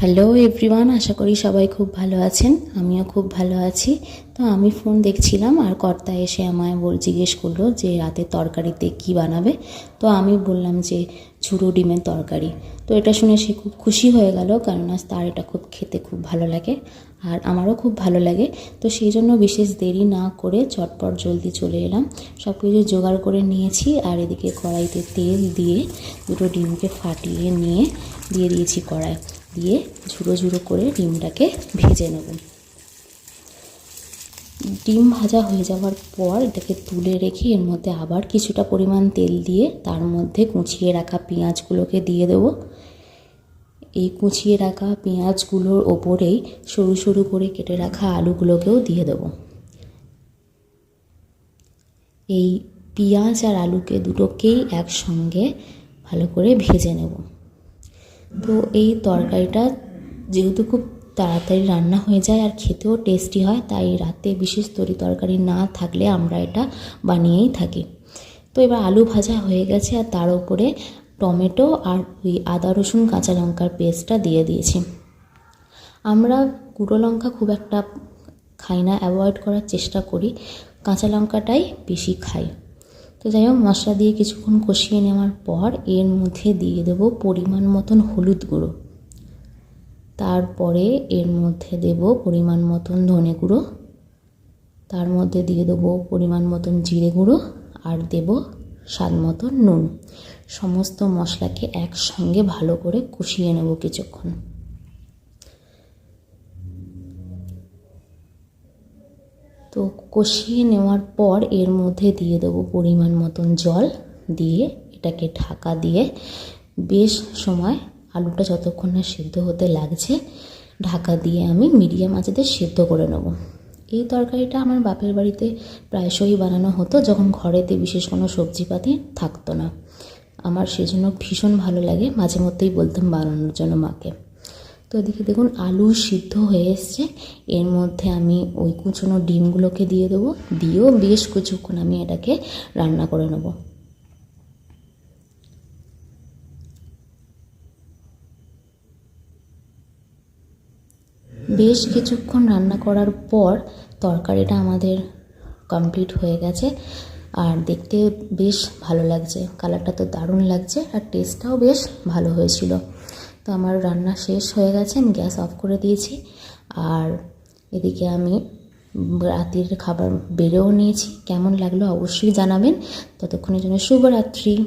Hello everyone আশা করি সবাই খুব ভালো আছেন। আমিও খুব ভালো আছি। তো আমি ফোন দেখছিলাম আর কর্তা এসে আমায় বল, জিজ্ঞেস করল যে রাতে তরকারিতে কি বানাবে। তো আমি বললাম যে ঝুড়ো ডিমের তরকারি। তো এটা শুনে সে খুব খুশি হয়ে গেল কেননা তার এটা খুব খেতে খুব ভালো লাগে আর আমারও খুব ভালো লাগে। তো সেই জন্য বিশেষ দেরি না করে চটপট জলদি চলে এলাম। সব কিছু জোগাড় করে নিয়েছি আর এদিকে কড়াইতে তেল দিয়ে দুটো ডিমকে ফাটিয়ে নিয়ে, দিয়ে দিয়েছি কড়াই। দিয়ে ঝুড়ো ঝুড়ো করে ডিমটাকে ভেজে নেব। ডিম ভাজা হয়ে যাওয়ার পর এটাকে তুলে রেখে এর মধ্যে আবার কিছুটা পরিমাণ তেল দিয়ে তার মধ্যে কুচিয়ে রাখা পেঁয়াজগুলোকে দিয়ে দেবো। এই কুচিয়ে রাখা পেঁয়াজগুলোর ওপরেই সরু সরু করে কেটে রাখা আলুগুলোকেও দিয়ে দেবো। এই পেঁয়াজ আর আলুকে দুটোকেই একসঙ্গে ভালো করে ভেজে নেব। তো এই তরকারিটা যেহেতু খুব তাড়াতাড়ি রান্না হয়ে যায় আর খেতেও টেস্টি হয়, তাই রাতে বিশেষ তরি তরকারি না থাকলে আমরা এটা বানিয়েই থাকি। তো এবার আলু ভাজা হয়ে গেছে আর তার উপরে টমেটো আর ওই আদা, রসুন, কাঁচা লঙ্কার পেস্টটা দিয়ে দিয়েছি। আমরা গুঁড়ো লঙ্কা খুব একটা খাই না, অ্যাভয়েড করার চেষ্টা করি। কাঁচা লঙ্কাটাই বেশি খাই। তো যাই হোক, মশলা দিয়ে কিছুক্ষণ কষিয়ে নেওয়ার পর এর মধ্যে দিয়ে দেব পরিমাণ মতন হলুদ গুঁড়ো। তারপরে এর মধ্যে দেব পরিমাণ মতন ধনে গুঁড়ো। তার মধ্যে দিয়ে দেবো পরিমাণ মতন জিরে গুঁড়ো আর দেব স্বাদ মতন নুন। সমস্ত মশলাকে একসঙ্গে ভালো করে কষিয়ে নেব কিছুক্ষণ। তো কষিয়ে নেওয়ার পর এর মধ্যে দিয়ে দেবো পরিমাণ মতন জল দিয়ে এটাকে ঢাকা দিয়ে বেশ সময় আলুটা যতক্ষণ না সিদ্ধ হতে লাগছে, ঢাকা দিয়ে আমি মিডিয়াম আঁচেতে সিদ্ধ করে নেব। এই তরকারিটা আমার বাপের বাড়িতে প্রায়শই বানানো হতো, যখন ঘরেতে বিশেষ কোনো সবজিপাতি থাকতো না। আমার সেজন্য ভীষণ ভালো লাগে, মাঝে মধ্যেই বলতাম বানানোর জন্য মাকে। এদিকে দেখুন, আলু সিদ্ধ হয়ে এসছে। এর মধ্যে আমি ওই কুচনো ডিমগুলোকে দিয়ে দেবো। দিয়েও বেশ কিছুক্ষণ আমি এটাকে রান্না করে নেব। বেশ কিছুক্ষণ রান্না করার পর তরকারিটা আমাদের কমপ্লিট হয়ে গেছে। আর দেখতে বেশ ভালো লাগছে। কালারটা তো দারুণ লাগছে। আর টেস্টটাও বেশ ভালো হয়েছিল। তো আমার রান্না শেষ হয়ে গেছে, আমি গ্যাস অফ করে দিয়েছি। আর এদিকে আমি রাতের খাবার বেড়েও নিয়েছি। কেমন লাগল অবশ্যই জানাবেন। ততক্ষণের জন্য শুভরাত্রি।